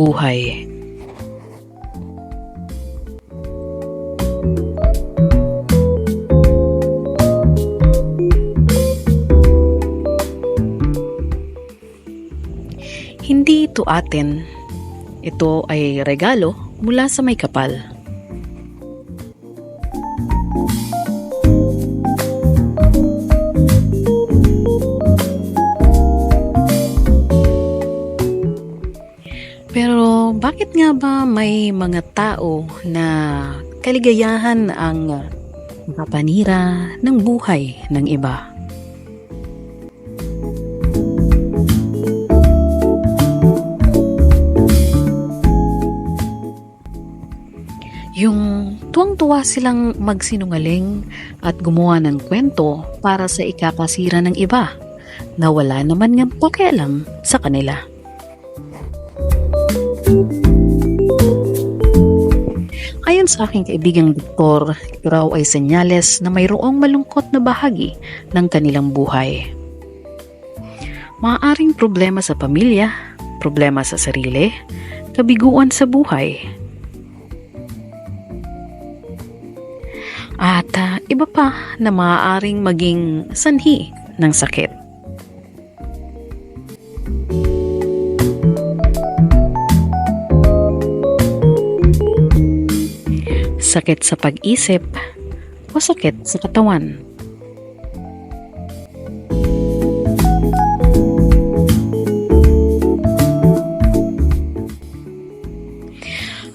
buhay. Hindi ito atin. Ito ay regalo mula sa may kapal. Bakit nga ba may mga tao na kaligayahan ang makapanira ng buhay ng iba? Yung tuwang-tuwa silang magsinungaling at gumawa ng kwento para sa ikakasira ng iba na wala naman ng pakialam sa kanila. Sa aking kaibigang doktor, ito raw ay senyales na mayroong malungkot na bahagi ng kanilang buhay. Maaaring problema sa pamilya, problema sa sarili, kabiguan sa buhay. At ah, iba pa na maaaring maging sanhi ng sakit. Sakit sa pag-isip o sakit sa katawan.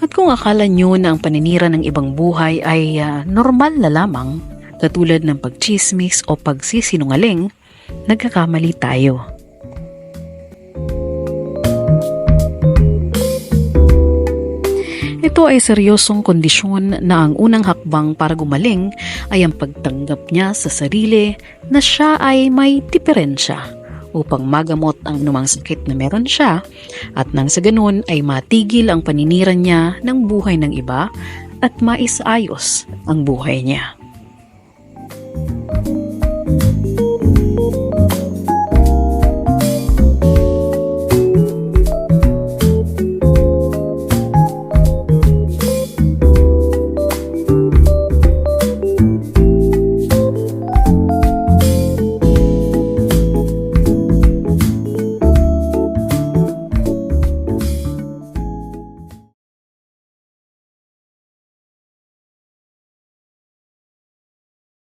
At kung akala nyo na ang paninira ng ibang buhay ay ah, normal na lamang, katulad ng pagchismis o pagsisinungaling, nagkakamali tayo. Ito ay seryosong kondisyon na ang unang hakbang para gumaling ay ang pagtanggap niya sa sarili na siya ay may diferensya upang magamot ang anumang sakit na meron siya at nang sa ganun ay matigil ang paninira niya ng buhay ng iba at maisayos ang buhay niya.